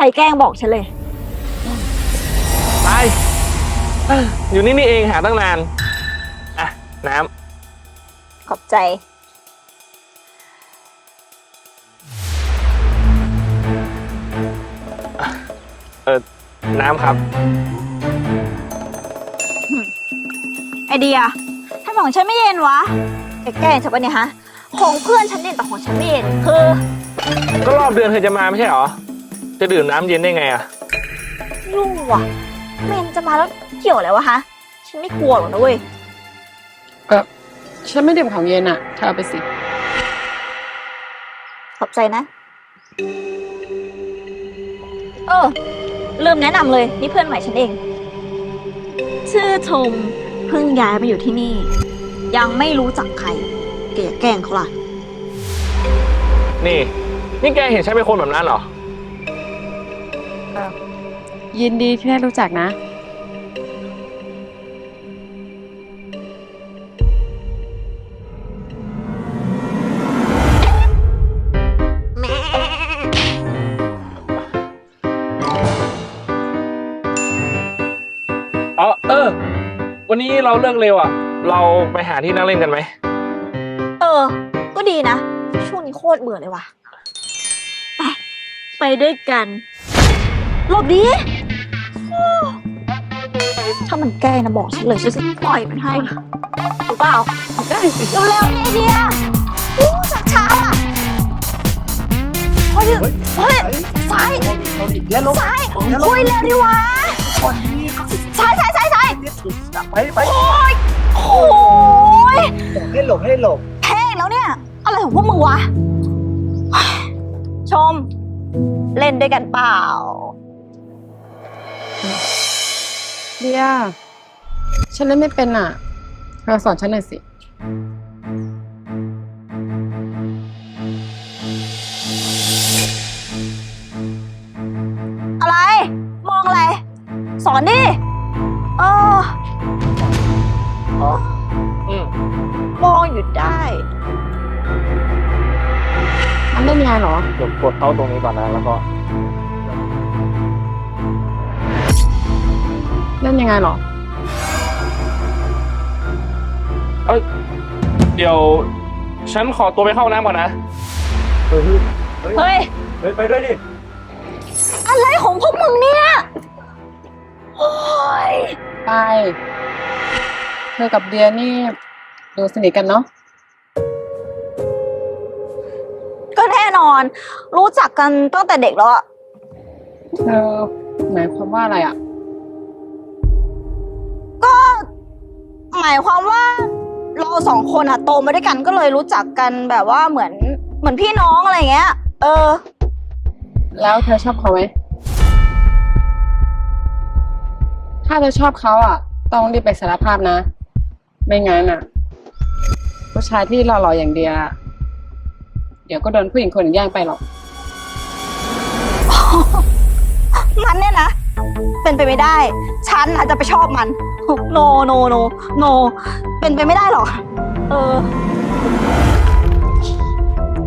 ใครแกล้งบอกฉันเลย ไปเอ้ออยู่นี่นี่เองหาตั้งนาน อะ น้ขอบใจำเออน้ำครับ ไอเดียทำไมของฉันไม่เย็นวะแกแกล้งฉันปะเนี่ยฮะ ของเพื่อนฉันเย็นแต่ของฉันไม่เย็นคือ ก็รอบเดือนเธอจะมาไม่ใช่เหรอ จะดื่มน้ำเย็นได้ไงอะ ยุ่งว่ะเมนจะมาแล้วเกี่ยวอะไรวะฮะ ฉันไม่กลัวหรอกนะเว้ย เออฉันไม่ดื่มของเย็นอะเธอเอาไปสิ ขอบใจนะ เออ ลืมแนะนำเลย นี่เพื่อนใหม่ฉันเอง ชื่อชมเพิ่งย้ายมาอยู่ที่นี่ ยังไม่รู้จักใครแกอย่าแกล้งเขาล่ะ นี่ นี่แกเห็นฉันเป็นคนแบบนั้นเหรอ ยินดีที่ได้รู้จักนะ อ๋อเออ วันนี้เราเลิกเร็วอะ เราไปหาที่นั่งเล่นกันไหม เออ ก็ดีนะ ช่วงนี้โคตรเบื่อเลยว่ะ ไป ไปด้วยกัน หลบดีถ้ามันแกล้งนะบอกฉันเลยฉันจะปล่อยมันให้ถูกเปล่าได้สิเร็วๆไอเดียอู้ช้าช้าๆอะเฮ้ยเฮ้ยซ้ายซ้ายคุยเร็วดิวะซ้ายซ้ายซ้ายซ้ายไปไปโอ้ยโอ้ยให้หลบให้หลบแพงแล้วเนี่ย อะไรของพวกมึงวะ ชม เล่นด้วยกันเปล่า เดียฉันเล่นไม่เป็นอะเธอสอนฉันหน่อยสิ อะไร มองอะไร สอนดิเอออืมมองอยู่ได้ มันเล่นยังไงเหรอ เดี๋ยวกดเข้าตรงนี้ก่อนนะ แล้วก็ เล่นยังไงเหรอเดี๋ยว ฉันขอตัวไปเข้าน้ำก่อนนะ เฮ้ยเฮ้ย เฮ้ยไปด้วยดิ อะไรของพวกมึงเนี่ย โอ้ย ไป เธอกับเดียนี่ดูสนิทกันเนาะ ก็แน่นอน รู้จักกันตั้งแต่เด็กแล้วอะ เธอหมายความว่าอะไรอะ ก็หมายความว่าเราสองคนอะโตมาด้วยกันก็เลยรู้จักกันแบบว่าเหมือนเหมือนพี่น้องอะไรเงี้ย เออ แล้วเธอชอบเขาไหม ถ้าเธอชอบเขาอะ ต้องรีบไปสารภาพนะ ไม่งั้นอะ ผู้ชายที่หล่อๆอย่างเดียเดี๋ยวก็โดนผู้หญิงคนอื่นแย่งไปหรอก มันเนี่ยนะ เป็นไปไม่ได้ ฉันอาจจะไปชอบมัน โนโนโนโน เป็นไปไม่ได้หรอก เออ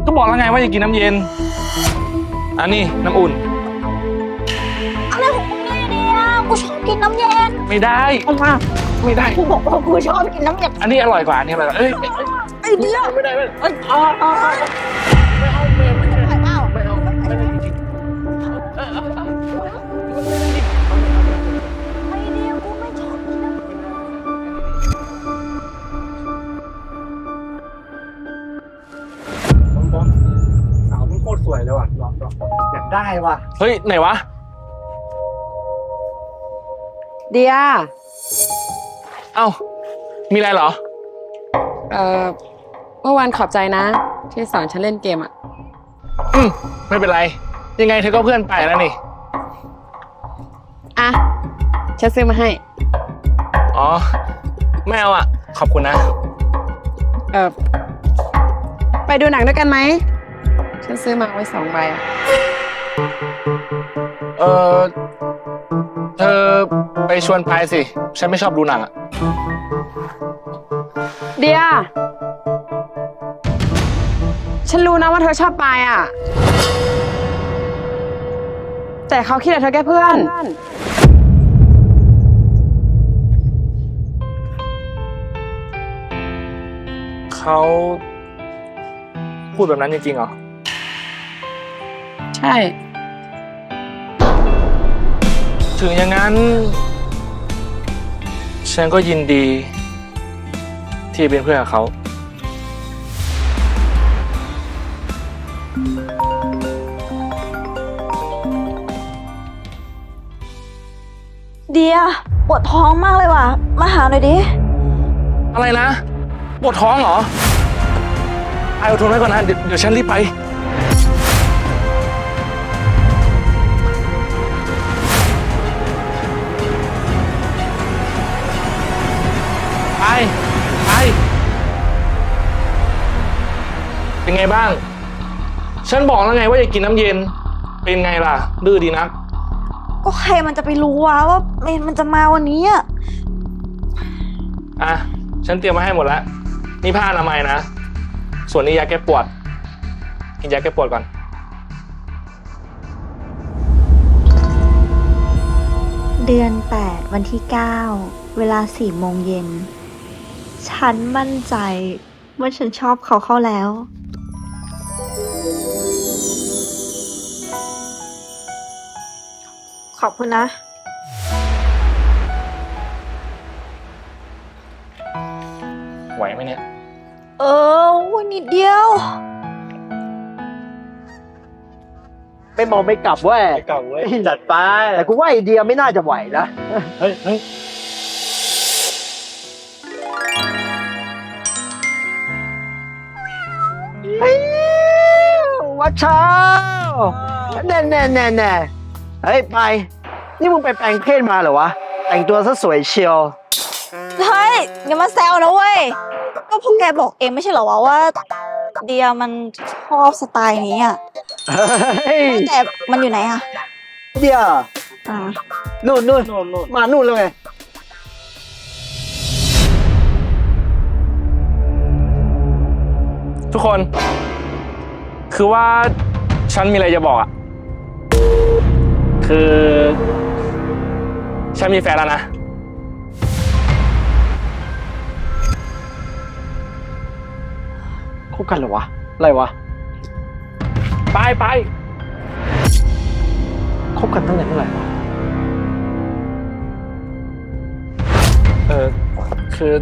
ก็บอกแล้วไงว่าอย่ากินน้ำเย็น อันนี้น้ำอุ่น อะไรของมึงเนี่ยเนี่ยกูชอบกินน้ำเย็นไม่ได้ เอามาไม่ได้ กูบอกว่ากูชอบกินน้ำเย็นอันนี้อร่อยกว่าอันนี้อร่อยกว่าเอ้ยเอ้ยเอ้ยไอเดียไม่ได้ไม่ได้เอ้ย เอาเอาเอาไม่เอ ได้ว่ะ เฮ้ย ไหนวะ เดียเอ้า มีอะไรเหรอ เอ่อเมื่อวานขอบใจนะ ที่สอนฉันเล่นเกมอะ อืมไม่เป็นไร ยังไงเธอก็เพื่อนไปแล้วนี่ อะ ฉันซื้อมาให้ อ๋อ ไม่เอาอะ ขอบคุณนะ เออไปดูหนังด้วยกันไหม ฉันซื้อมาไว้สองใบอะ เออเธอไปชวนพายสิ ฉันไม่ชอบดูหนังอะเดีย ฉันรู้นะว่าเธอชอบปายอะ แต่เขาคิดแต่เธอแค่เพื่อน เขาพูดแบบนั้นจริงๆเหรอ ใช่ ถึงอย่างนั้น ฉันก็ยินดี ที่เป็นเพื่อนกับเขา เดียปวดท้องมากเลยว่ะ มาหาหน่อยดิ อะไรนะปวดท้องเหรอไออดทนไว้ก่อนนะเดี๋ยวเดี๋ยวฉันรีบไปไป ไงบ้าง ฉันบอกแล้วไงว่าอย่ากินน้ำเย็น เป็นไงล่ะ ดื้อดีนัก ก็ใครมันจะไปรู้วะว่าเมนมันจะมาวันนี้อะอะ ฉันเตรียมมาให้หมดแล้ว นี่ผ้าอนามัยนะ ส่วนนี้ยาแก้ปวด กินยาแก้ปวดก่อน เดือน 8 วันที่ 9 เวลา4โมงเย็น ฉันมั่นใจว่าฉันชอบเขาเข้าแล้ว ขอบคุณนะ ไหวไหมเนี่ย เออวันนิดเดียว ไม่มองไม่กลับเว้ยไปเก่าเว้ย จัดไป แต่กูว่าไอเดียไม่น่าจะไหวนะ เฮ้ยเฮ้ยวัดเช้าแน่แน่แน่แน่ เฮ้ยไป นี่มึงไปแปลงเพศมาเหรอวะ แต่งตัวซะสวยเชียว เฮ้ยอย่ามาแซวนะเว้ย ก็พวกแกบอกเองไม่ใช่เหรอวะว่า เดียมันชอบสไตล์นี้อะเฮ้ยแต่มันอยู่ไหนอะเดียอ่านู่นนู่นโน่นโน่นมานู่นแล้วไง ทุกคน คือว่าฉันมีอะไรจะบอกอะ คือฉันมีแฟนแล้วนะ คบกันเหรอวะ อะไรวะ ไปไปคบกันตั้งแต่เมื่อไหร่วะ เออคือ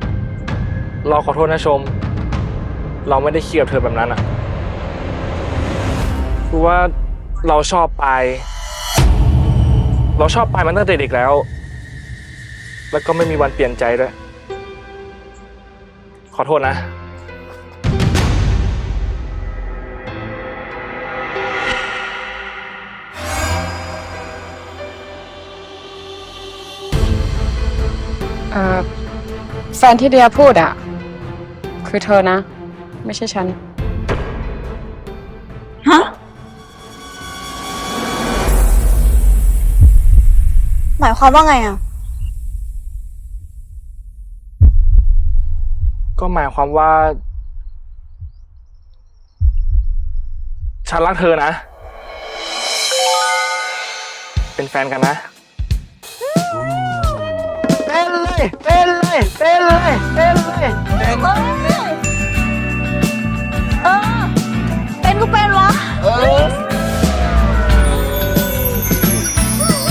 เราขอโทษนะชม เราไม่ได้เคลียร์กับเธอแบบนั้นอะคือว่าเราชอบไปาย เราชอบไปมันตั้งแต่เด็กแล้ว แล้วก็ไม่มีวันเปลี่ยนใจด้วย ขอโทษนะเอ่อแฟนที่เดียพูดอะ คือเธอนะ ไม่ใช่ฉัน ความว่าไงอะ ก็หมายความว่า ฉันรักเธอนะ เป็นแฟนกันนะ เป็นเลยเป็นเลยเป็นเลยเป็นเลยเออเออ เป็นก็เป็นวะ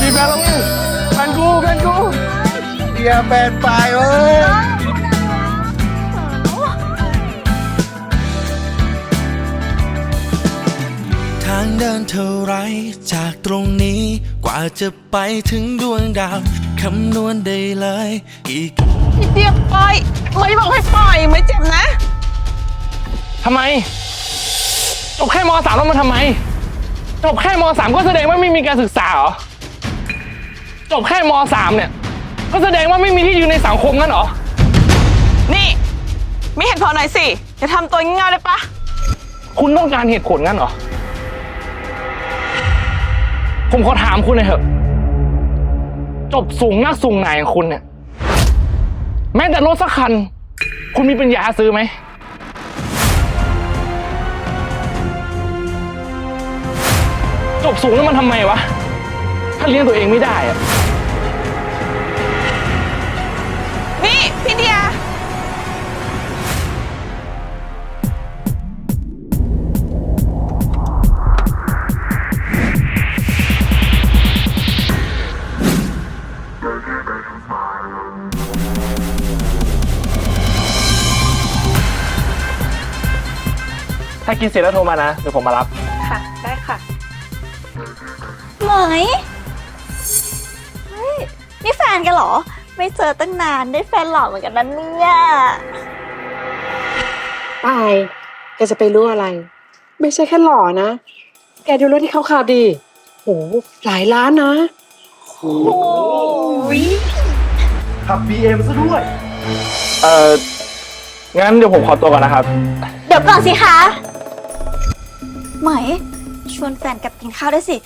มีแฟนแล้วนี่แฟนกูแฟนกู เดียแฟนไปเอ้ยทางเดินเท่าไรจากตรงนี้ กว่าจะไปถึงดวงดาว คำนวณได้เลย อีกเดียปล่อยไม่บอกให้ปล่อยไม่เจ็บนะ ทำไมจบแค่มสามแล้วมันทำไมจบแค่มสามก็แสดงว่าไม่มีการศึกษาเหรอจบแค่มสามเนี่ย ก็แสดงว่าไม่มีที่ยืนในสังคมงั้นเหรอ นี่มีเหตุผลหน่อยสิอย่าทำตัวงี่เง่าเลยปะคุณต้องการเหตุผลงั้นเหรอ ผมขอถามคุณหน่อยเถอะ จบสูงนักสูงไหนของคุณเนี่ย แม้แต่รถสักคัน คุณมีปัญญาซื้อไหม จบสูงแล้วมันทำไมวะเลี้ยงตัวเองไม่ได้อะ กินเสร็จแล้วโทรมานะเดี๋ยวผมมารับ ค่ะ ได้ค่ะ เหมยเฮ้ยนี่แฟนกันเหรอ ไม่เจอตั้งนานได้แฟนหล่อเหมือนกันนะเนี่ยตายแกจะไปรู้อะไร ไม่ใช่แค่หล่อนะ แกดูรถที่เขาขับดีโหหลายล้านนะ โอ้ยขับ BM ซะด้วย เอ่อ งั้นเดี๋ยวผมขอตัวก่อนนะครับ เดี๋ยวก่อนสิคะ เหมยชวนแฟนกลับกินข้าวได้วยสิ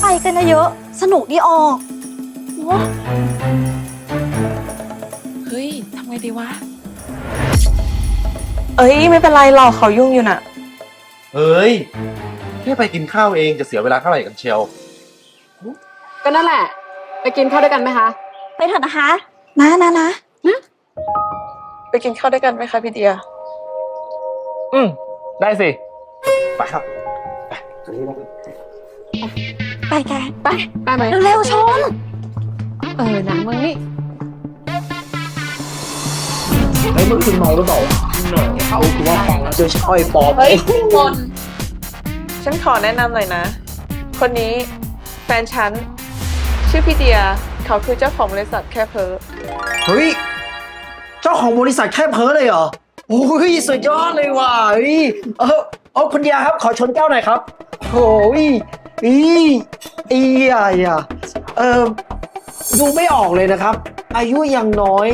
ไปกันเยอะๆสนุกดีออกโอ้เฮ้ยทำไงดีวะ เอ้ย ไม่เป็นไรหรอกเขายุ่งอยู่น่ะเฮ้ยแค่ไปกินข้าวเองจะเสียเวลาเท่าไหร่กันเชียว ก็นั่นแหละ ไปกินข้าวด้วยกันไหมคะ ไปเถอะนะคะ นะนะนะไปกินข้าวด้วยกันไหมคะพี่เดีย อืม ได้สิ ไปครับ ไปกันไปไปไหมเร็วๆชน เออนะมึงนี่เฮ้ยเมื่อคืนเมาหรือเปล่าเขาคือว่าฟังแล้วจะช่อยปอบเฮ้ยคุณมนฉันขอแนะนำหน่อยนะ คนนี้แฟนฉัน ชื่อพี่เดีย เขาคือเจ้าของบริษัทแค่เพอเฮ้ยเจ้าของบริษัทแค่เพ้อเลยเหรอโอ้ยสุดยอดเลยว่ะเฮ้ยเออเอาคุณยาครับขอชนแก้วหน่อยครับ โอ้ยอีอีอะไรอะเออดูไม่ออกเลยนะครับ อายุยังน้อย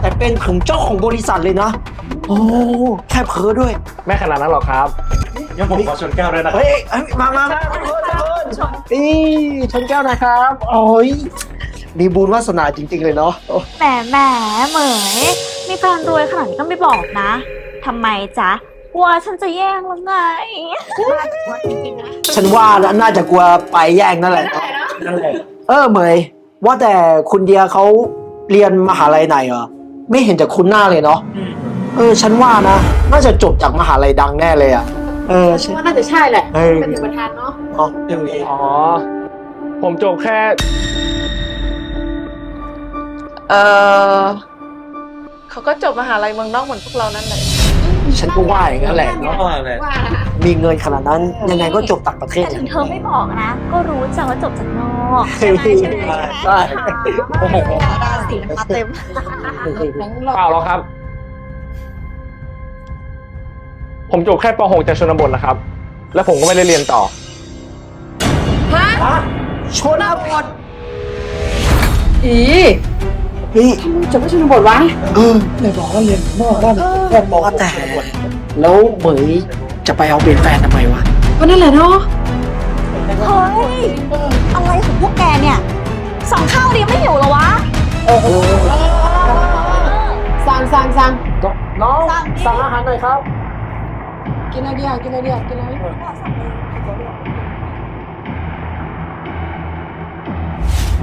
แต่เป็นถึงเจ้าของบริษัทเลยนะ โอ้แค่เพ้อด้วย ไม่ขนาดนั้นหรอกครับยังผมขอชนแก้วด้วยนะเฮ้ยเอ้ยมามามาทุกคนทุกคนอีชนแก้วนะครับ โอ้ยมีบุญวาสนาจริง ๆ เลยเนาะแหมแหมเหมยมีแฟนรวยขนาดนี้ก็ไม่บอกนะทำไมจ๊ะ กลัวฉันจะแย่งหรือไง ฉันว่านะน่าจะกลัวไปแย่งนั่นแหละเนาะนั่นแหละ เออเหมย ว่าแต่คุณเดียเขาเรียนมหาลัยไหนเหรอไม่เห็นจะคุ้นหน้าเลยเนาะเออ ฉันว่านะ น่าจะจบจากมหาลัยดังแน่เลยอะ เออฉันว่าน่าจะใช่แหละ เออเป็นถึงประธานเนาะเนาะเรื่องนี้อ๋อ ผมจบแค่ เออเขาก็จบมหาลัยเมืองนอกเหมือนพวกเรานั่นแหละ ฉันก็ว่าอย่างนั้นแหละเนาะว่านะมีเงินขนาดนั้นยังไงก็จบต่างประเทศแต่ถึงเธอไม่บอกนะ ก็รู้จังว่าจบจากนอกใช่ไหมใช่ไหมใช่ราศีมาเต็มเปล่าหรอกครับ ผมจบแค่ป .6 จากชนบทนะครับ แล้วผมก็ไม่ได้เรียนต่อชนบทอี นี่จะไม่ชนบทวะเออเลยบอกว่าเรียนนอกนั่นแค่บอกว่าแต่ แล้วเหมยจะไปเอาเป็นแฟนทำไมวะก็นั่นแหละเนาะเฮ้ย อะไรของพวกแกเนี่ยสองข้าวดีไม่หิวเหรอวะสั่งสั่งสั่งน้องสั่งดิสั่งอาหารหน่อยครับ กินอะไรดีอะกินอะไรดีอะกินอะไร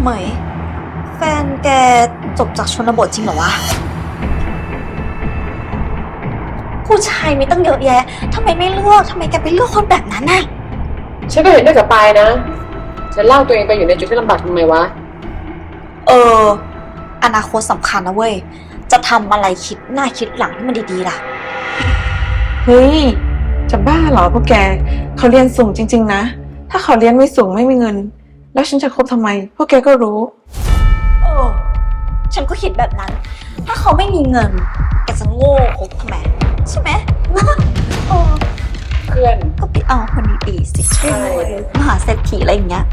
เหมย แฟนแกจบจากชนบทจริงเหรอวะ ผู้ชายมีตั้งเยอะแยะ ทำไมไม่เลือก ทำไมแกไปเลือกคนแบบนั้นน่ะ ฉันก็เห็นด้วยกับปายนะจะเล่าตัวเองไปอยู่ในจุดที่ลำบากทำไมวะ เออ อนาคตสำคัญนะเว้ย จะทำอะไรคิดหน้าคิดหลังให้มันดีๆล่ะ เฮ้ย จะบ้าเหรอพวกแก เขาเรียนสูงจริง ๆ นะ ถ้าเขาเรียนไม่สูงไม่มีเงิน แล้วฉันจะคบทำไม พวกแกก็รู้เออ ฉันก็คิดแบบนั้น ถ้าเขาไม่มีเงินแกจะโง่คบทำไมใช่ไหมเออเพื่อน ก็ไปเอาคนดีๆสิใช่ มหาเศรษฐีอะไรอย่างเงี้ย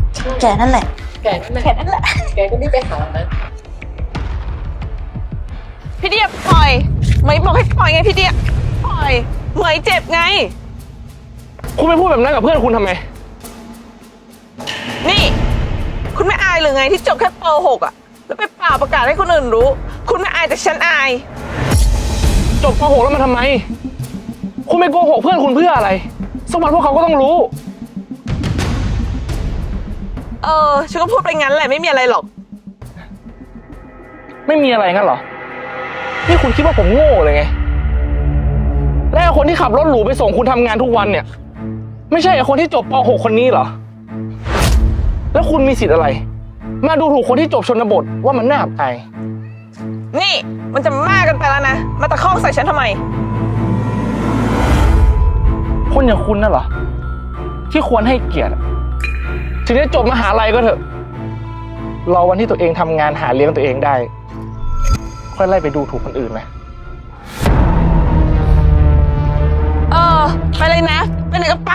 แกนั่นแหละ แกนั่นแหละแกนั่นแหละ แกก็รีบไปหานะพี่เดียปล่อยเหมยบอกให้ปล่อยไงพี่เดียปล่อยเหมยเจ็บไง คุณไปพูดแบบนั้นกับเพื่อนคุณทำไม นี่ คุณไม่อายหรือไงที่จบแค่ป .6 อะ แล้วไปเป่าประกาศให้คนอื่นรู้ คุณไม่อายแต่ฉันอาย จบป .6 แล้วมันทำไม คุณไปโกหกเพื่อนคุณเพื่ออะไรสักวันพวกเขาก็ต้องรู้ เออ ฉันก็พูดไปงั้นแหละไม่มีอะไรหรอก ไม่มีอะไรงั้นเหรอ นี่คุณคิดว่าผมโง่เลยไง แล้วไอ้คนที่ขับรถหรูไปส่งคุณทำงานทุกวันเนี่ย ไม่ใช่ไอ้คนที่จบป .6 คนนี้เหรอ แล้วคุณมีสิทธิ์อะไร มาดูถูกคนที่จบชนบทว่ามันน่าอับอายนี่ มันจะมากกันไปแล้วนะ มาตะคอกใส่ฉันทำไม คนอย่างคุณน่ะเหรอ ที่ควรให้เกียรติอะถึงจะจบมหาลัยก็เถอะ รอวันที่ตัวเองทำงานหาเลี้ยงตัวเองได้ ค่อยไล่ไปดูถูกคนอื่นไหมเออ ไปเลยนะไปไหนก็ไป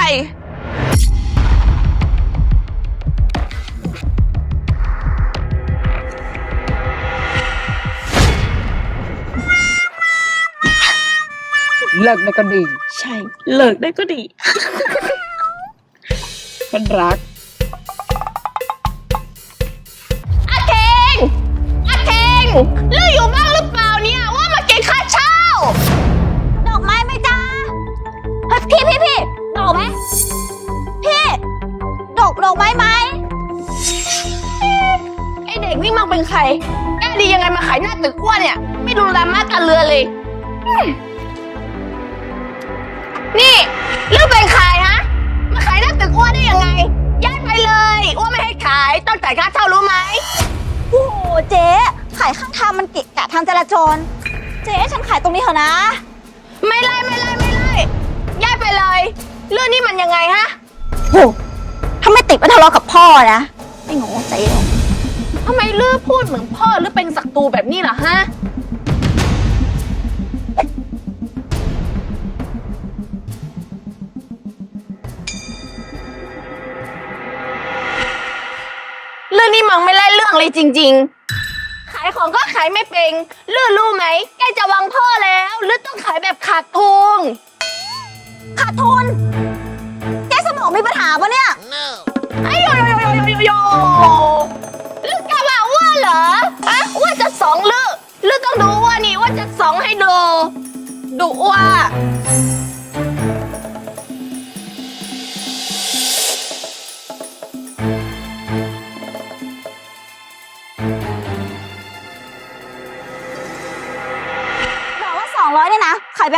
เลิกได้ก็ดี ใช่ เลิกได้ก็ดีเป็นรักอาเทงอาเทงลืออยู่บ้างหรือเปล่าเนี่ยว่ามาเก็บค่าเช่า ดอกไม้ไหมจ๊ะเฮ้ยพี่พี่พี่ดอกไหมพี่ดอกดอกไม้ไหมไอเด็กนี่มันเป็นใครกล้าดียังไงมาขายหน้าตึกอ้วนเนี่ย ไม่ดูแลมาตาเรือเลยอืมายต้องจ่ายค่าเช่ารู้ไหม โอ้โหเจ๊ขายข้างทางมันเกะกะทางจราจร เจ๊ฉันขายตรงนี้เถอะนะ ไม่ไล่ไม่ไล่ไม่ไล่ย้ายไปเลย เรื่องนี้มันยังไงฮะ โหถ้าไม่ติดมาทะเลาะกับพ่อนะไม่งงเจ๊ทำไมลือพูดเหมือนพ่อหรือเป็นศัตรูแบบนี้ล่ะฮะ เรื่องนี้มังไม่ไล่เรื่องเลยจริง ๆ ขายของก็ขายไม่เป็นลื่อรู้ไหมใกล้จะวางพ่อแล้วลื่อต้องขายแบบขาดทุนขาดทุนแกสมองมีปัญหาปะเนี่ยไอ้โยโยโยโยโยโยลื่อกะว่าอ้วนเหรอฮะอ้วนจะสองลื่อลื่อต้องดูอ้วนนี่อ้วนจะสองให้ดูดูอ้วน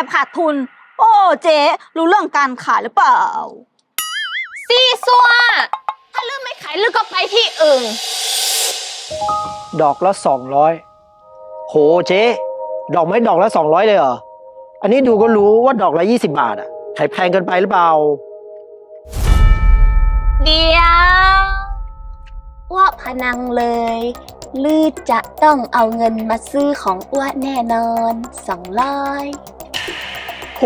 แบบขาดทุน โอ้เจ๊รู้เรื่องการขายหรือเปล่า ซีซัว ถ้าลืมไม่ขายลืมก็ไปที่อื่น ดอกละสองร้อยโหเจ๊ ดอกไม้ดอกละสองร้อยเลยเหรอ อันนี้ดูก็รู้ว่าดอกละยี่สิบาทอะขายแพงเกินไปหรือเปล่า เดียวว่าพนังเลย ลือจะต้องเอาเงินมาซื้อของอ้วนแน่นอนสองร้อย โห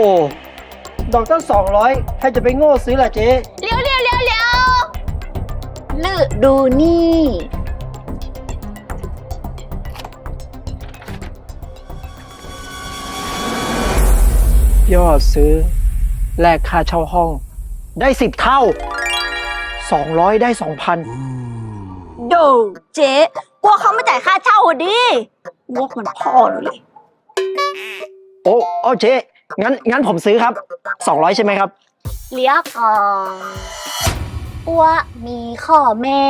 ดอกตั้งสองร้อยใครจะไปโง่ซื้อล่ะเจ๊เลี้ยวเลี้ยวเลี้ยวเลี้ยวลือดูนี่ ยอดซื้อ แลกค่าเช่าห้อง ได้สิบเท่าสองร้อยได้สองพันโดเจ๊กลัวเขาไม่จ่ายค่าเช่าอะดิงกมันพ่อหนูเลย โอ้โอ้เจ๊งั้นงั้นผมซื้อครับสองร้อยใช่ไหมครับ เลี้ยก่อนอ้วมีข้อแม่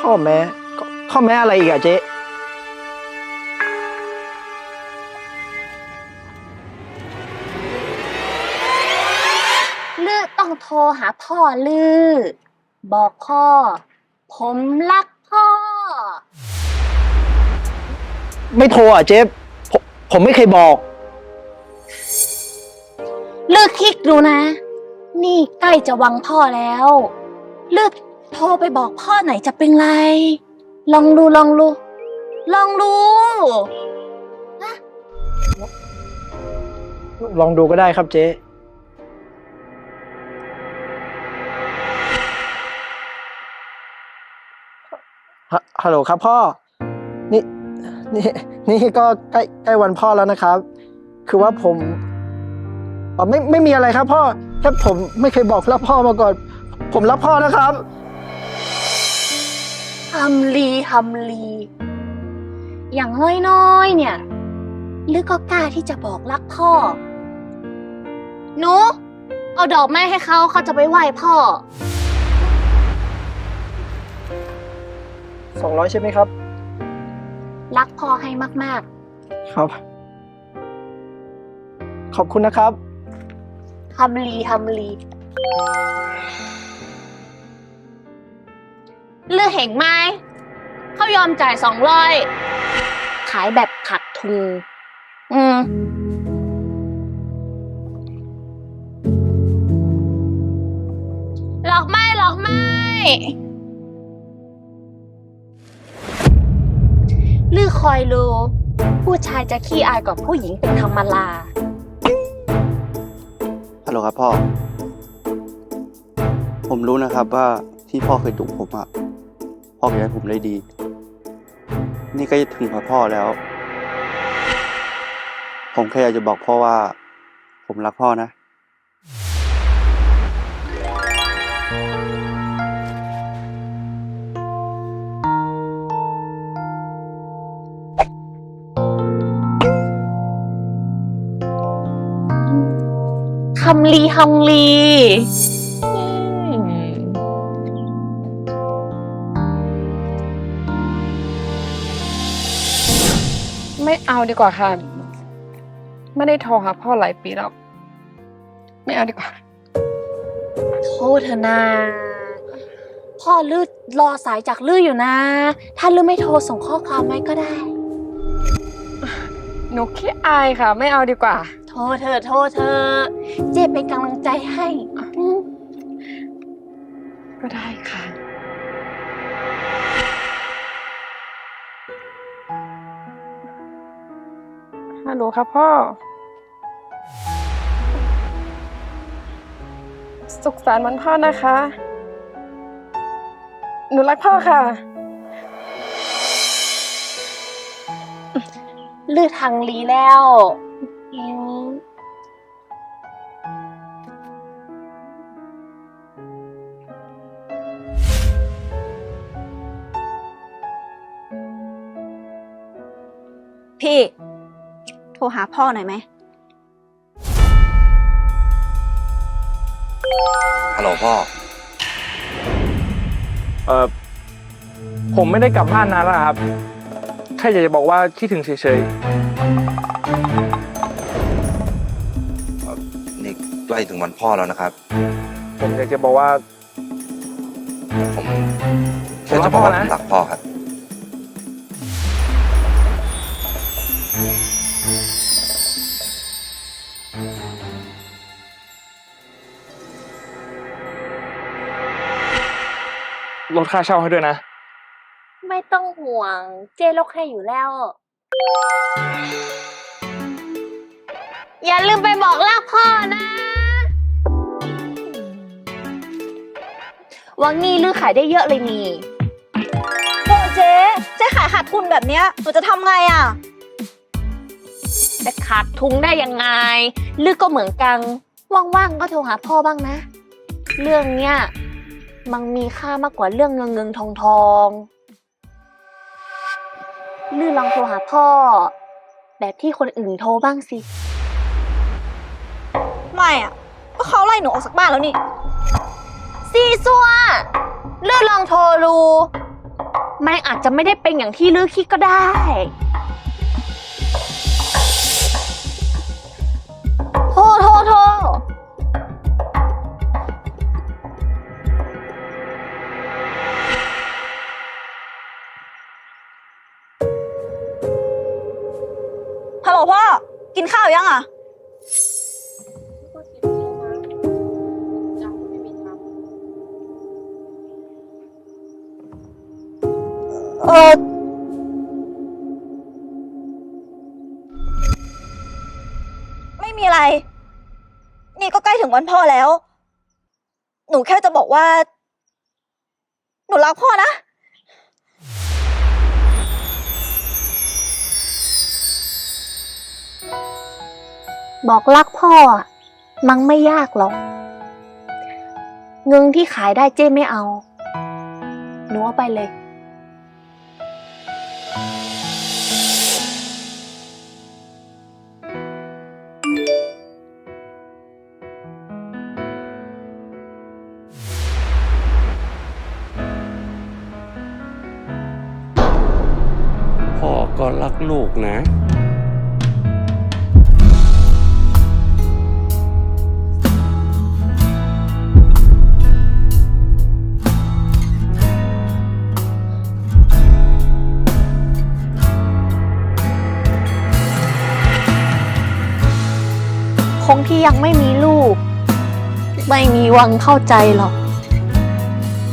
ข้อแม้ข้อข้อแม้อะไรอีกอะเจ๊ลือต้องโทรหาพ่อลือ บอกพ่อ ผมรักพ่อ ไม่โทรอะเจ๊ ผมผมไม่เคยบอก เลือกคิดดูนะ นี่ใกล้จะวังพ่อแล้ว เลือกโทรไปบอกพ่อไหนจะเป็นไร ลองดูลองดูลองดูลองดูก็ได้ครับเจ๊ ฮะฮัลโหลครับพ่อนี่ นี่นี่ก็ใกล้ใกล้วันพ่อแล้วนะครับ คือว่าผมอ๋อไม่ไม่มีอะไรครับ พ่อแค่ผมไม่เคยบอกรักพ่อมาก่อน ผมรักพ่อนะครับฮัมลีฮัมลี อย่างน้อยๆเนี่ยลือก็กล้าที่จะบอกรักพ่อ หนู เอาดอกไม้ให้เขาเขาจะไปไหว้พ่อ สองร้อยใช่ไหมครับ รักพ่อให้มาก ครับ ขอบคุณนะครับ ๆ ทำลีทำลีเลือกเห็นไหม เขายอมจ่ายสองร้อย ขายแบบขาดทุน อืม หลอกไม่หลอกไม่ ลือคอยรู้ผู้ชายจะขี้อายกว่าผู้หญิงเป็นธรรมดาฮัลโหลครับพ่อ ผมรู้นะครับว่าที่พ่อเคยดุผมอะพ่ออยากให้ผมได้ดี นี่ก็ถึงพาพ่อแล้ว ผมแค่อยากจะบอกพ่อว่า ผมรักพ่อนะ ทำลีทำลีไม่เอาดีกว่าค่ะ ไม่ได้โทรหาพ่อหลายปีแล้ว ไม่เอาดีกว่าโทษเถอะนะพ่อลืดรอสายจากลืออยู่นะ ถ้าลือไม่โทรส่งข้อความไว้ก็ได้ หนูขี้อายค่ะ ไม่เอาดีกว่าโทษเธอะโทษเธอะเจ๊เป็นกำลังใจให้อืมก็ได้ค่ะ ฮัลโหลครับพ่อ สุขสันต์วันพ่อนะคะ หนูรักพ่อค่ะ ลืดทางลีแล้ว อืมพี่ โทรหาพ่อหน่อยไหม ฮัลโหลพ่อ เออผมไม่ได้กลับบ้านนานแล้วครับ แค่อยากจะบอกว่าคิดถึงเฉยนี่ ใกล้ถึงวันพ่อแล้วนะครับๆผมอยากจะบอกว่า ผมแค่จะบอกว่าผมรักพ่อครับ ลดค่าเช่าให้ด้วยนะ ไม่ต้องห่วง เจ๊ลกให้อยู่แล้ว อย่าลืมไปบอกรักพ่อนะ วังนี้ลือขายได้เยอะเลยนี่ โอ้เจ๊เจ๊ขายขาดทุนแบบเนี้ยหนูจะทำไงอะ แต่ขาดทุนได้ยังไงลือก็เหมือนกัน ว่างๆก็โทรหาพ่อบ้างนะ เรื่องเนี้ยมันมีค่ามากกว่าเรื่องเงินเงินทองทองลือลองโทรหาพ่อ แบบที่คนอื่นโทรบ้างสิ ไม่อะก็เขาไล่หนูออกจากบ้านแล้วนี่ ซีซัวลือลองโทรดูมันอาจจะไม่ได้เป็นอย่างที่ลือคิดก็ได้ โทรโทรโทรฮัลโหลพ่อ กินข้าวยังอะ ไม่มีอะไรนี่ก็ใกล้ถึงวันพ่อแล้ว หนูแค่จะบอกว่า หนูรักพ่อนะ บอกรักพ่ออะมังไม่ยากหรอก เงินที่ขายได้เจ้ไม่เอา หนูเอาไปเลย ลูกนะ คงที่ยังไม่มีลูก ไม่มีวังเข้าใจหรอก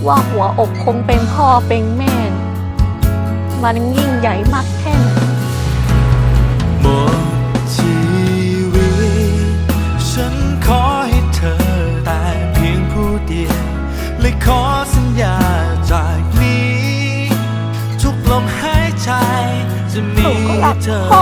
ว่าหัวอกคงเป็นพ่อเป็นแม่ มันยิ่งใหญ่มาก time.